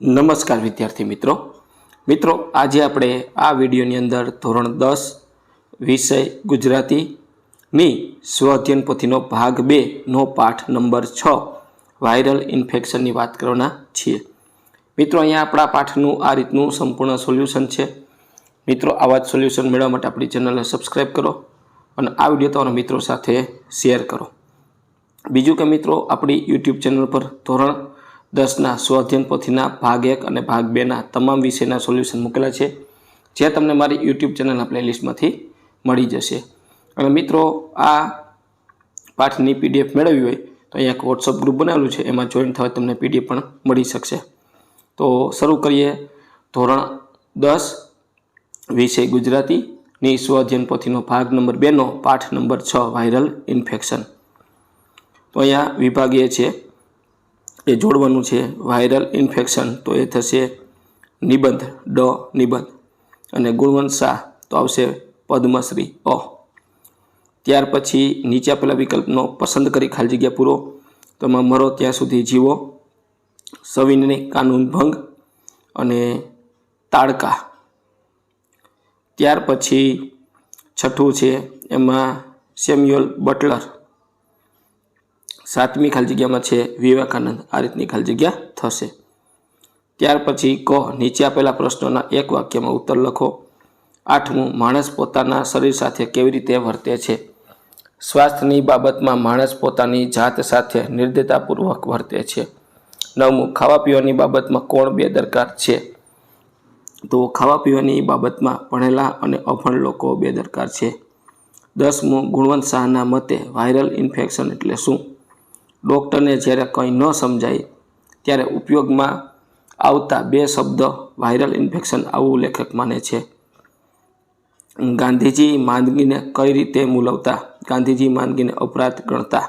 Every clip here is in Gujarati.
નમસ્કાર વિદ્યાર્થી મિત્રો. મિત્રો, આજે આપણે આ વિડીયોની અંદર ધોરણ દસ, વિષય ગુજરાતીની સ્વઅધ્યયન પોથીનો ભાગ બેનો પાઠ નંબર છ, વાયરલ ઇન્ફેક્શનની વાત કરવાના છીએ. મિત્રો, અહીંયા આપણા પાઠનું આ રીતનું સંપૂર્ણ સોલ્યુશન છે. મિત્રો, આવા જ સોલ્યુશન મેળવવા માટે આપણી ચેનલને સબસ્ક્રાઈબ કરો અને આ વીડિયો તમારા મિત્રો સાથે શેર કરો. બીજું કે મિત્રો, આપણી યુટ્યુબ ચેનલ પર ધોરણ દસના સ્વઅધ્યયન પોથીના ભાગ એક અને ભાગ બેના તમામ વિષયના સોલ્યુશન મૂકેલા છે, જે તમને મારી યુટ્યુબ ચેનલના પ્લેલિસ્ટમાંથી મળી જશે. અને મિત્રો, આ પાઠની પીડીએફ મેળવવી હોય તો અહીંયા એક વોટ્સઅપ ગ્રુપ બનાવેલું છે, એમાં જોઈન થવા તમને પીડીએફ પણ મળી શકશે. તો શરૂ કરીએ. ધોરણ દસ, વિષય ગુજરાતીની સ્વઅધ્યયન પોથીનો ભાગ નંબર બેનો, પાઠ નંબર છ વાયરલ ઇન્ફેક્શન તો અહીંયા વિભાગીય છે. એ જોડવાનું છે વાયરલ ઇન્ફેક્શન. તો એ થશે નિબંધ, ડ નિબંધ. અને ગુણવંત શાહ, તો આવશે પદ્મશ્રી, અ. ત્યાર પછી નીચે આપેલા વિકલ્પનો પસંદ કરી ખાલી જગ્યા પૂરો. તમે મરો ત્યાં સુધી જીવો. સવિનય કાનૂન ભંગ અને તાડકા. ત્યાર પછી છઠ્ઠું છે એમાં સેમ્યુઅલ બટલર. સાતમી ખાલી જગ્યામાં છે વિવેકાનંદ. આ રીતની ખાલી જગ્યા થશે. ત્યાર પછી ક નીચે આપેલા પ્રશ્નોના એક વાક્યમાં ઉત્તર લખો. આઠમું, માણસ પોતાના શરીર સાથે કેવી રીતે વર્તે છે? સ્વાસ્થ્યની બાબતમાં માણસ પોતાની જાત સાથે નિર્દયતાપૂર્વક વર્તે છે. નવમું ખાવા પીવાની બાબતમાં કોણ બેદરકાર છે? તો ખાવા પીવાની બાબતમાં ભણેલા અને અભણ લોકો બેદરકાર છે. દસમું, ગુણવંત શાહના મતે વાયરલ ઇન્ફેક્શન એટલે શું? ડૉક્ટરને જ્યારે કંઈ ન સમજાય, ત્યારે ઉપયોગમાં આવતા બે શબ્દ વાયરલ ઇન્ફેક્શન આવું લેખક માને છે. ગાંધીજી માંદગીને કઈ રીતે મૂલવતા? ગાંધીજી માંદગીને અપરાધ ગણતા.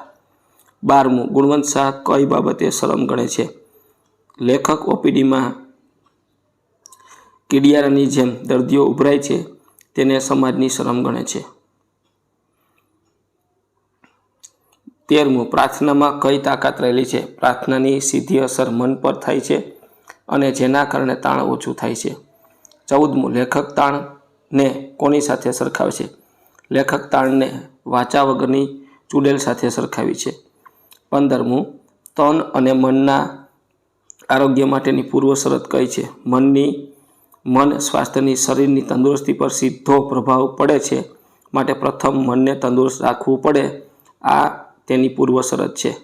બારમું, ગુણવંત શાહ કઈ બાબતે શરમ ગણે છે? લેખક ઓપીડીમાં કીડિયારાની જેમ દર્દીઓ ઉભરાય છે, તેને સમાજની શરમ ગણે છે. તેરમું, પ્રાર્થનામાં કઈ તાકાત રહેલી છે? પ્રાર્થનાની સીધી અસર મન પર થાય છે અને જેના કારણે તાણ ઓછું થાય છે. ચૌદમું, લેખક તાણને કોની સાથે સરખાવે છે? લેખક તાણને વાચા વગરની ચૂડેલ સાથે સરખાવી છે. પંદરમું, તન અને મનના આરોગ્ય માટેની પૂર્વ શરત કઈ છે? મનની, મન સ્વાસ્થ્યની શરીરની તંદુરસ્તી પર સીધો પ્રભાવ પડે છે. માટે પ્રથમ મનને તંદુરસ્ત રાખવું પડે. આ તેની પૂર્વ શરત છે.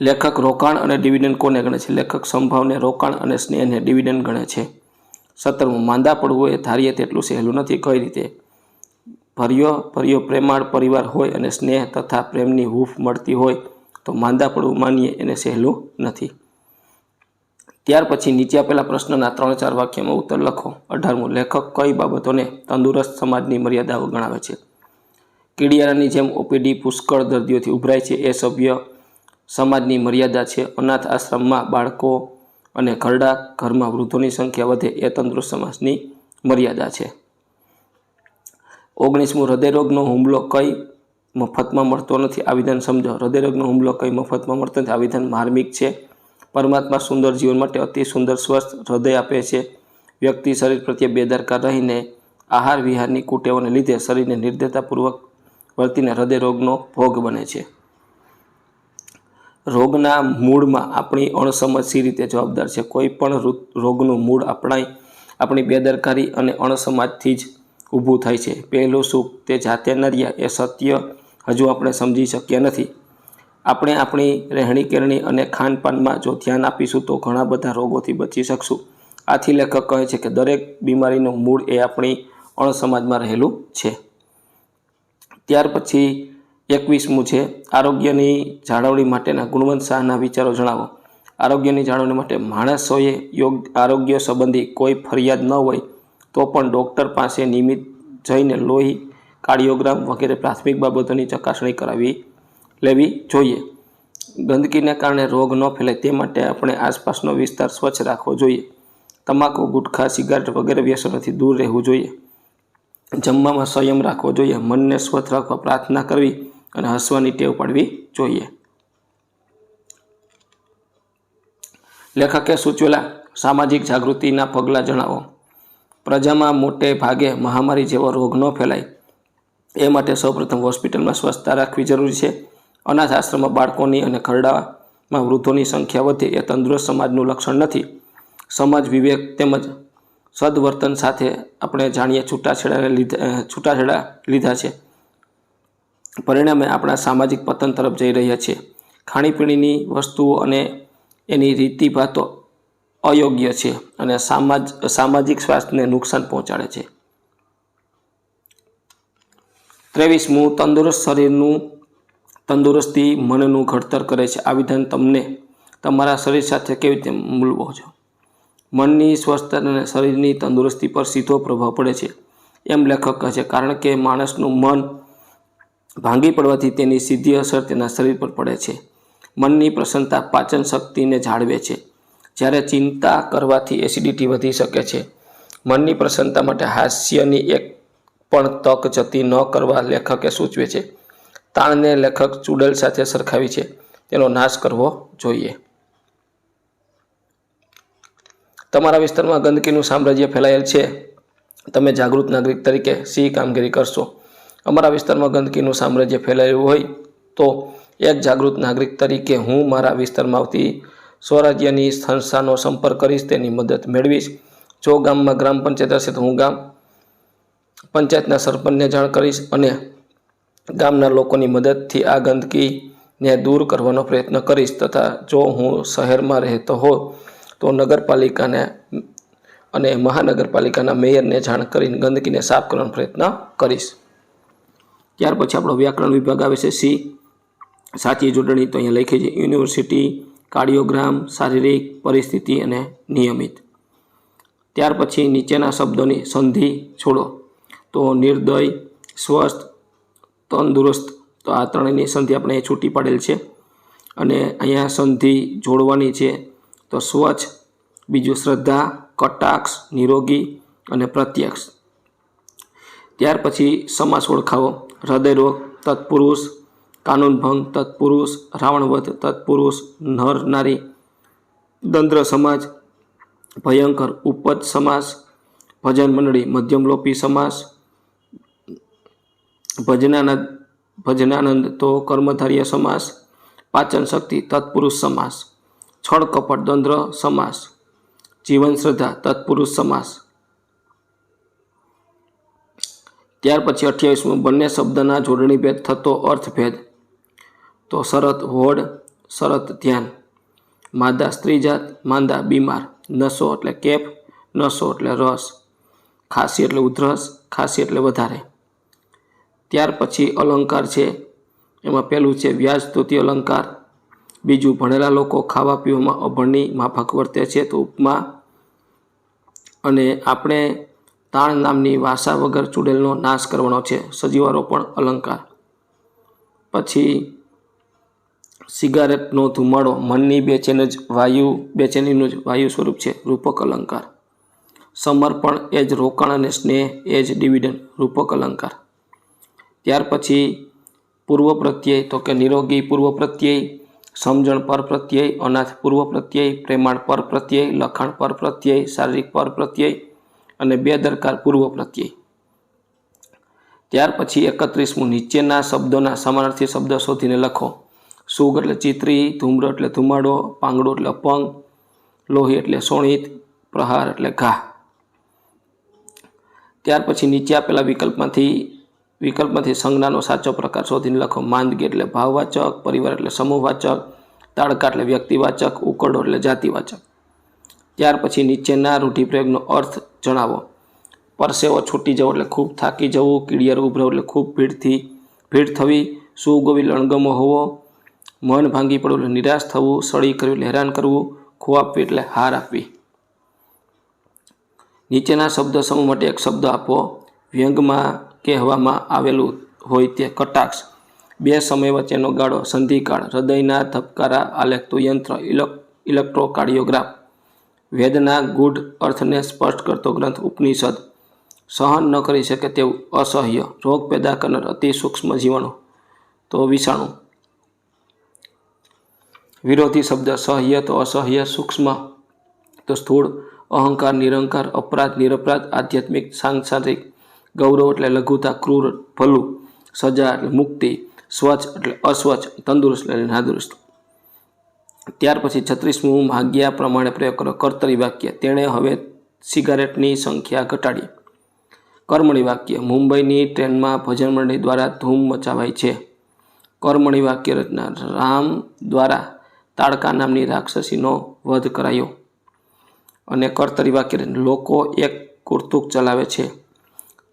લેખક રોકાણ અને ડિવિડન્ડ કોને ગણે છે? લેખક સંભાવને રોકાણ અને સ્નેહને ડિવિડન્ડ ગણે છે. સત્તરમું, માંદા પડવું એ ધારીએ તેટલું સહેલું નથી. કઈ રીતે? ભર્યો ભર્યો પ્રેમાળ પરિવાર હોય અને સ્નેહ તથા પ્રેમની હૂફ મળતી હોય તો માંદા પડવું માનીએ એને સહેલું નથી. ત્યાર પછી નીચે આપેલા પ્રશ્નના ત્રણ ચાર વાક્યમાં ઉત્તર લખો. અઢારમું, લેખક કઈ બાબતોને તંદુરસ્ત સમાજની મર્યાદાઓ ગણાવે છે? કીડિયારાની જેમ ઓપીડી પુષ્કળ દર્દીઓથી ઉભરાય છે. એ સભ્ય સમાજની મર્યાદા છે. અનાથ આશ્રમમાં બાળકો અને ઘરડા ઘરમાં વૃદ્ધોની સંખ્યા વધે એ તંદુરસ્ત સમાજની મર્યાદા છે. ઓગણીસમું હૃદયરોગનો હુમલો કઈ મફતમાં મળતો નથી? આ વિધાન સમજો. હૃદયરોગનો હુમલો કઈ મફતમાં મળતો નથી? આ વિધાન માર્મિક છે. પરમાત્મા સુંદર જીવન માટે અતિ સુંદર સ્વસ્થ હૃદય આપે છે. વ્યક્તિ શરીર પ્રત્યે બેદરકાર રહીને આહાર વિહારની કુટેવોને લીધે શરીરને નિર્દયતાપૂર્વક વર્તીને હૃદયરોગનો ભોગ બને છે. રોગના મૂળમાં આપણી અણસમજ સી રીતે જવાબદાર છે. કોઈ પણ રોગનું મૂળ આપણા આપણી બેદરકારી અને અણસમાજથી જ ઊભું થાય છે. પહેલું સુખ તે જાતે ન રહ્યા એ સત્ય હજુ આપણે સમજી શક્યા નથી. આપણે આપણી રહેણી કેરણી અને ખાનપાનમાં જો ધ્યાન આપીશું તો ઘણા બધા રોગોથી બચી શકશું. આથી લેખક કહે છે કે દરેક બીમારીનું મૂળ એ આપણી અણસમાજમાં રહેલું છે. ત્યાર પછી એકવીસમું છે. આરોગ્યની જાળવણી માટેના ગુણવંત શાહના વિચારો જણાવો. આરોગ્યની જાળવણી માટે માણસોએ યોગ, આરોગ્ય સંબંધી કોઈ ફરિયાદ ન હોય તો પણ ડૉક્ટર પાસે નિયમિત જઈને લોહી, કાર્ડિયોગ્રામ વગેરે પ્રાથમિક બાબતોની ચકાસણી કરાવી લેવી જોઈએ. ગંદકીને કારણે રોગ ન ફેલાય તે માટે આપણે આસપાસનો વિસ્તાર સ્વચ્છ રાખવો જોઈએ. તમાકુ, ગુટખા, સિગારેટ વગેરે વ્યસનોથી દૂર રહેવું જોઈએ. જમવામાં સંયમ રાખવો જોઈએ, મનને સ્વસ્થ રાખવા પ્રાર્થના કરવી અને હસવાની ટેવ પાડવી જોઈએ. લેખકે સૂચવેલા સામાજિક જાગૃતિના પગલાં જણાવો. પ્રજામાં મોટે ભાગે મહામારી જેવો રોગ ન ફેલાય. એ માટે સૌપ્રથમ હોસ્પિટલમાં સ્વચ્છતા રાખવી જરૂરી છે. અનાથ આશ્રમમાં બાળકોની અને ખરડામાં વૃદ્ધોની સંખ્યા વધે એ તંદુરસ્ત સમાજનું લક્ષણ નથી. સમાજ વિવેક તેમજ સદવર્તન સાથે આપણે જાણીએ છૂટાછેડાને લીધા છૂટાછેડા લીધા છે. પરિણામે આપણા સામાજિક પતન તરફ જઈ રહ્યા છીએ. ખાણીપીણીની વસ્તુઓ અને એની રીતિભાતો અયોગ્ય છે અને સામાજ, સામાજિક સ્વાસ્થ્યને નુકસાન પહોંચાડે છે. ત્રેવીસમું તંદુરસ્ત શરીરનું, તંદુરસ્તી મનનું ઘડતર કરે છે. આ વિધાન તમને તમારા શરીર સાથે કેવી રીતે મૂલવો છો? મનની, સ્વસ્થ અને શરીરની તંદુરસ્તી પર સીધો પ્રભાવ પડે છે. એમ લેખક કહે છે, કારણ કે માણસનું મન ભાંગી પડવાથી તેની સીધી અસર તેના શરીર પર પડે છે. મનની પ્રસન્નતા પાચન શક્તિને જાળવે છે. જ્યારે ચિંતા કરવાથી એસિડિટી વધી શકે છે. મનની પ્રસન્નતા માટે હાસ્યની એક પણ તક જતી ન કરવા લેખકે સૂચવે છે. તાણને લેખક ચૂડલ સાથે સરખાવી છે. તેનો નાશ કરવો જોઈએ. તમારા વિસ્તારમાં ગંદકીનું સામ્રાજ્ય ફેલાયેલ છે. તમે જાગૃત નાગરિક તરીકે સી કામગીરી કરશો? અમારા વિસ્તારમાં ગંદકીનું સામ્રાજ્ય ફેલાયેલું હોય તો એક જાગૃત નાગરિક તરીકે હું મારા વિસ્તારમાં આવતી સ્વરાજ્યની સંસ્થાનો સંપર્ક કરીશ, તેની મદદ મેળવીશ. જો ગામમાં ગ્રામ પંચાયત હશે તો હું ગામ પંચાયતના સરપંચને જાણ કરીશ અને ગામના લોકોની મદદથી આ ગંદકીને દૂર કરવાનો પ્રયત્ન કરીશ તથા જો હું શહેરમાં રહેતો હો તો નગરપાલિકાને અને મહાનગરપાલિકાના મેયરને જાણ કરીને ગંદકીને સાફ કરવાનો પ્રયત્ન કરીશ. ત્યાર પછી આપણો વ્યાકરણ વિભાગ આવે છે સી. સાચી જોડણી તો અહીંયા લખી છે. યુનિવર્સિટી, કાર્ડિયોગ્રામ, શારીરિક પરિસ્થિતિ અને નિયમિત. ત્યાર પછી નીચેના શબ્દોની સંધિ છોડો. તો નિર્દય, સ્વસ્થ, તંદુરસ્ત, તો આ ત્રણેયની સંધિ આપણે છૂટી પાડેલ છે. અને અહીંયા સંધિ જોડવાની છે તો સ્વચ્છ, બીજું શ્રદ્ધા, કટાક્ષ, નિરોગી અને પ્રત્યક્ષ. ત્યાર પછી સમાસ ઓળખાવો. હૃદયરોગ તત્પુરુષ કાનૂનભંગ તત્પુરુષ, રાવણવધ, તત્પુરુષ, નર, નારી. દંદ્ર સમાજ, ભયંકર ઉપજ સમાસ, ભજન મંડળી મધ્યમલોપી સમાસ, ભજનાનંદ ભજનાનંદ તો કર્મધાર્ય સમાસ, પાચન શક્તિ, તત્પુરુષ સમાસ. છળ કપટ દ્વંદ્ર સમાસ, જીવન શ્રદ્ધા તત્પુરુષ સમાસ. ત્યાર પછી અઠ્યાવીસમું, બંને શબ્દના જોડણી ભેદ થતો અર્થભેદ. તો શરત હોડ શરત, ધ્યાન. માદા, સ્ત્રીજાત, માંદા, બીમાર. નસો એટલે કેફ નસો એટલે રસ. ખાંસી એટલે ઉધરસ, ખાંસી એટલે વધારે. ત્યાર પછી અલંકાર છે. એમાં પહેલું છે વ્યાજ સ્તુતિ અલંકાર બીજું, ભણેલા લોકો ખાવા પીવામાં અભણની માફક વર્તે છે તો ઉપમા અને આપણે તાણ નામની વાસા વગર ચૂડેલનો નાશ કરવાનો છે. સજીવારો પણ અલંકાર. પછી સિગારેટનો ધુમાડો મનની બેચેન જ વાયુ, બેચેનીનું જ વાયુ સ્વરૂપ છે, રૂપક અલંકાર. સમર્પણ એ જ રોકાણ અને સ્નેહ, એ જ ડિવિડન્ડ, રૂપક અલંકાર. ત્યાર પછી પૂર્વ પ્રત્યય, તો કે નિરોગી પૂર્વ પ્રત્યય સમજણ પર પ્રત્યય, અનાથ પૂર્વ પ્રત્યય, પ્રેમાળ પર પ્રત્યય, લખાણ પર પ્રત્યય, શારીરિક પર પ્રત્યય અને બેદરકાર પૂર્વ પ્રત્યય. ત્યાર પછી એકત્રીસમું, નીચેના શબ્દોના સમાનાર્થી શબ્દ શોધીને લખો. સુગ એટલે ચિત્રી, ધૂમ્ર એટલે ધુમાડો, પાંગડો એટલે અપંગ, લોહી એટલે સોણિત પ્રહાર એટલે ઘા. ત્યાર પછી નીચે આપેલા વિકલ્પમાંથી વિકલ્પમાંથી સંજ્ઞાનો સાચો પ્રકાર શોધીને લખો. માંદગી એટલે ભાવવાચક, પરિવાર એટલે સમૂહવાચક, તાડકા એટલે વ્યક્તિવાચક, ઉકરડો એટલે જાતિવાચક. ત્યાર પછી નીચેના રૂઢિપ્રયોગનો અર્થ જણાવો. પરસેવો છૂટી જવો એટલે ખૂબ થાકી જવું, કીડિયાર ઉભરવું એટલે ખૂબ ભીડથી, ભીડ થવી, સુગોવી લણગમો હોવો, મન ભાંગી પડવું એટલે નિરાશ થવું, સળી કરવી એટલે હેરાન કરવું ખો આપવી એટલે હાર આપવી. નીચેના શબ્દ સમૂહ માટે એક શબ્દ આપો. વ્યંગમાં કહેવામાં આવેલું હોય તે કટાક્ષ. બે સમય વચ્ચેનો ગાળો સંધિકાળ, હૃદયના ધબકારા, આલેખતું યંત્ર ઇલેક ઇલેક્ટ્રોકાર્ડિયોગ્રાફ વેદના ગૂઢ અર્થને સ્પષ્ટ કરતો ગ્રંથ ઉપનિષદ. સહન ન કરી શકે તેવું અસહ્ય, રોગ પેદા કરનાર અતિ સૂક્ષ્મ જીવાણુ. તો વિષાણુ. વિરોધી શબ્દ સહ્ય તો અસહ્ય, સૂક્ષ્મ. તો સ્થૂળ, અહંકાર, નિરંકાર, અપરાધ, નિરપરાધ, આધ્યાત્મિક, સાંસારિક ગૌરવ એટલે લઘુતા, ક્રૂર, ભલું, સજા એટલે મુક્તિ, સ્વચ્છ એટલે અસ્વચ્છ, તંદુરસ્ત એટલે નાદુરસ્ત. ત્યાર પછી છત્રીસમું, માગ્યા પ્રમાણે પ્રયોગ કરો. કર્તરી વાક્ય. તેણે હવે સિગારેટની સંખ્યા ઘટાડી. કર્મણી વાક્ય. મુંબઈની ટ્રેનમાં ભજન મંડળી દ્વારા ધૂમ મચાવાય છે. કર્મણી વાક્ય રચના. રામ દ્વારા તાડકા નામની રાક્ષસીનો વધ કરાયો. અને કર્તરી વાક્ય લોકો એક કુર્તુક ચલાવે છે.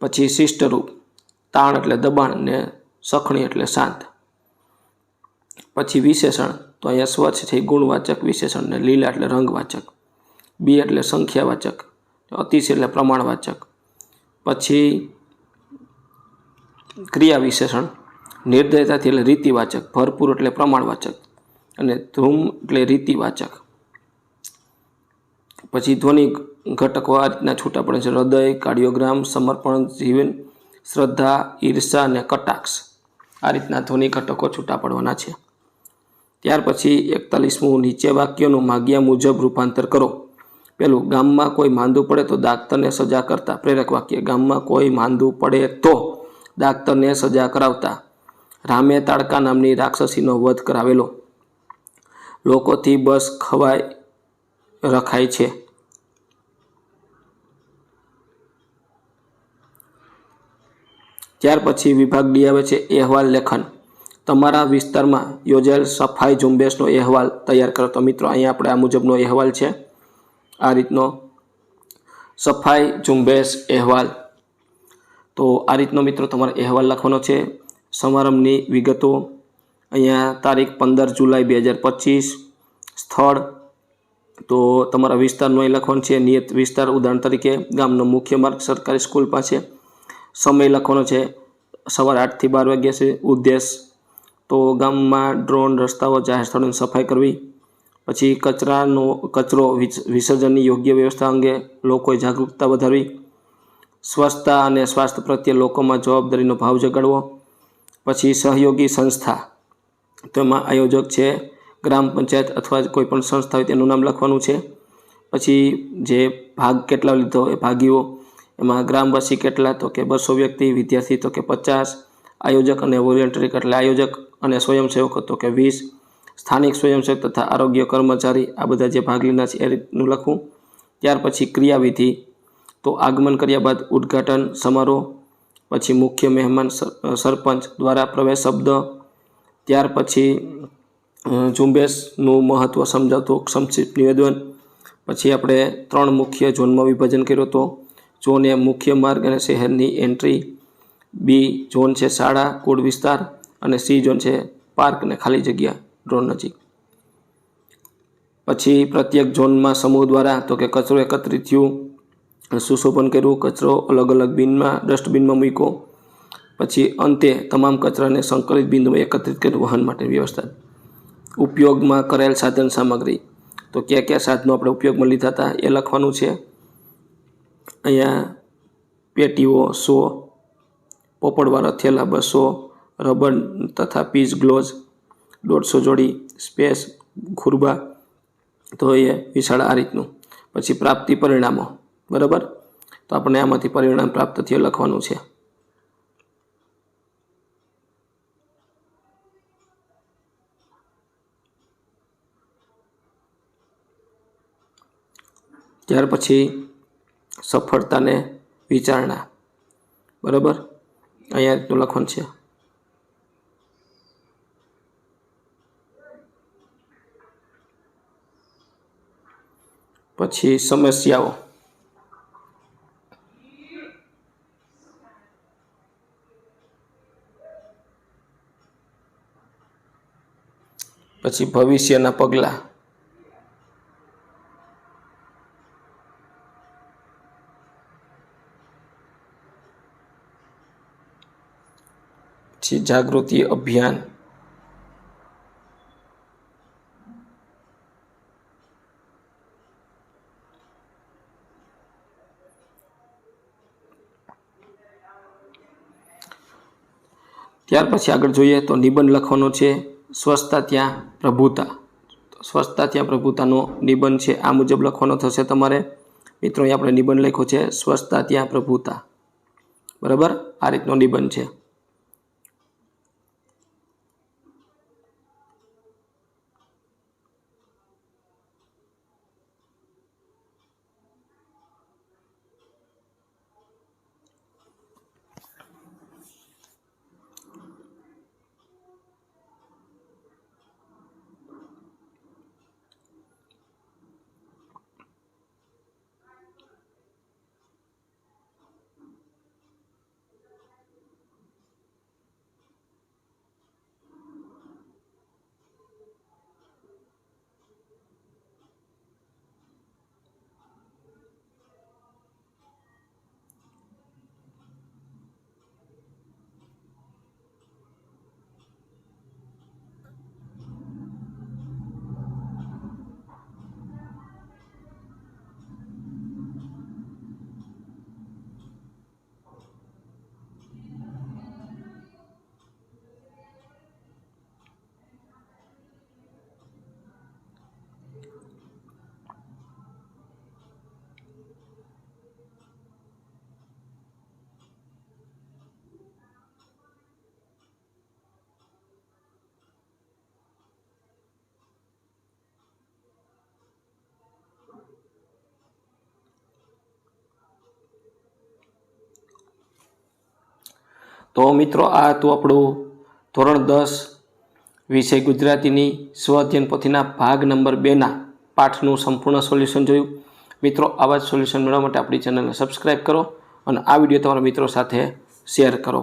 પછી શિષ્ટરૂપ તાણ એટલે દબાણ ને સખણી એટલે શાંત. પછી વિશેષણ, તો અહીંયા સ્વચ્છ છે ગુણવાચક વિશેષણ ને લીલા એટલે રંગવાચક. બી એટલે સંખ્યાવાચક અતિશય એટલે પ્રમાણવાચક. પછી ક્રિયા વિશેષણ નિર્દયતાથી એટલે રીતિવાચક, ભરપૂર એટલે પ્રમાણવાચક અને ધૂમ એટલે રીતિવાચક. પછી ધ્વનિ ઘટકો આ રીતના છૂટા પડે છે. હૃદય, કાર્ડિયોગ્રામ, સમર્પણ, જીવન, શ્રદ્ધા, ઈર્ષા અને કટાક્ષ. આ રીતના ધ્વનિ ઘટકો છૂટા પડવાના છે. ત્યાર પછી એકતાલીસમું નીચે વાક્યોનું માગ્યા મુજબ રૂપાંતર કરો. પેલું, ગામમાં કોઈ માંદું પડે તો દાક્તરને સજા કરતા. પ્રેરક વાક્ય, ગામમાં કોઈ માંદું પડે તો દાક્તરને સજા કરાવતા. રામે તાડકા નામની રાક્ષસીનો વધ કરાવેલો. લોકોથી બસ ખવાય રખાય છે. ત્યાર પછી વિભાગ ડી આવે છે અહેવાલ લેખન. તમારા વિસ્તારમાં યોજાયેલ સફાઈ ઝુંબેશનો અહેવાલ તૈયાર કરો. તો મિત્રો, અહીંયા આપણે આ મુજબનો અહેવાલ છે. આ રીતનો સફાઈ ઝુંબેશ અહેવાલ. તો આ રીતનો મિત્રો તમારે અહેવાલ લખવાનો છે. સમારંભની વિગતો. અહીંયા તારીખ પંદર જુલાઈ બે હજાર પચીસ. સ્થળ. તો તમારા વિસ્તારનું અહીં લખવાનું છે. નિયત વિસ્તાર ઉદાહરણ તરીકે ગામનો મુખ્ય માર્ગ સરકારી સ્કૂલ પાસે. સમય લખવાનો છે. સવારે આઠથી બાર વાગ્યા છે ઉદ્દેશ તો ગામમાં ડ્રોન, રસ્તાઓ, જાહેર સ્થળોની સફાઈ કરવી. પછી કચરાનો, કચરો વિસર્જનની યોગ્ય વ્યવસ્થા અંગે લોકોએ જાગૃતતા વધારવી. સ્વચ્છતા અને સ્વાસ્થ્ય પ્રત્યે લોકોમાં જવાબદારીનો ભાવ જગાડવો. પછી સહયોગી સંસ્થા. તેમાં આયોજક છે, ગ્રામ પંચાયત અથવા કોઈ પણ સંસ્થા હોય તેનું નામ લખવાનું છે. પછી જે ભાગ કેટલા લીધો એ ભાગીઓ એમાં ગ્રામવાસી કેટલા તો કે બસો વ્યક્તિ, વિદ્યાર્થી તો કે પચાસ, આયોજક અને વોલેન્ટરી એટલે આયોજક અને સ્વયંસેવક તો કે વીસ, સ્થાનિક સ્વયંસેવક તથા આરોગ્ય કર્મચારી આ બધા જે ભાગ લીધા છે એ રીતનું લખવું ત્યાર પછી ક્રિયાવિધિ, તો આગમન કર્યા બાદ ઉદ્ઘાટન સમારોહ, પછી મુખ્ય મહેમાન સરપંચ દ્વારા પ્રવેશ શબ્દ, ત્યાર પછી ઝુંબેશનું મહત્ત્વ સમજાવતું, સંક્ષિપ્ત નિવેદન, પછી આપણે ત્રણ મુખ્ય ઝોનમાં વિભાજન કર્યો હતો. ઝોન એ મુખ્ય માર્ગ અને શહેરની એન્ટ્રી, બી ઝોન છે શાળા, કુળ વિસ્તાર અને સી ઝોન છે પાર્ક અને ખાલી જગ્યા, ડ્રોન નજીક. પછી પ્રત્યેક ઝોનમાં સમૂહ દ્વારા, તો કે કચરો એકત્રિત થયું, સુશોભન કર્યું, કચરો અલગ અલગ બિનમાં, ડસ્ટબિનમાં મૂક્યો. પછી અંતે તમામ કચરાને સંકલિત બિંદુમાં એકત્રિત કર્યું, વહન માટે વ્યવસ્થા. ઉપયોગમાં કરેલ સાધન સામગ્રી. તો કયા કયા સાધનો આપણે ઉપયોગમાં લીધા હતા, એ લખવાનું છે. અહીંયા પેટીઓ સો, પોપડવાળા થેલા બસો, રબર તથા પીસ ગ્લોઝ, દોઢસો જોડી સ્પેસ ખુરબા. તો એ વિશાળ આ રીતનું. પછી પ્રાપ્તિ પરિણામો. બરાબર? તો આપણે આમાંથી પરિણામ પ્રાપ્ત થયું લખવાનું છે. ત્યાર પછી સફળતાને વિચારણા. બરાબર? અહીંયા રીતનું લખવાનું છે. પછી સમસ્યાઓ. પછી ભવિષ્યના પગલાં. જાગૃતિ અભિયાન. ત્યાર પછી આગળ જોઈએ તો નિબંધ લખવાનો છે સ્વચ્છતા ત્યાં પ્રભુતા. સ્વચ્છતા ત્યાં પ્રભુતાનો નિબંધ છે, આ મુજબ લખવાનો થશે તમારે. મિત્રો, અહીં આપણે નિબંધ લખ્યો છે સ્વચ્છતા ત્યાં પ્રભુતા. બરાબર? આ રીતનો નિબંધ છે. તો મિત્રો આ હતું આપણું ધોરણ દસ વિષય ગુજરાતીની સ્વ અધ્યયન પોથીના ભાગ નંબર બેના પાઠનું સંપૂર્ણ સોલ્યુશન જોયું. મિત્રો, આવા જ સોલ્યુશન મેળવવા માટે આપણી ચેનલને સબસ્ક્રાઈબ કરો અને આ વીડિયો તમારા મિત્રો સાથે શેર કરો.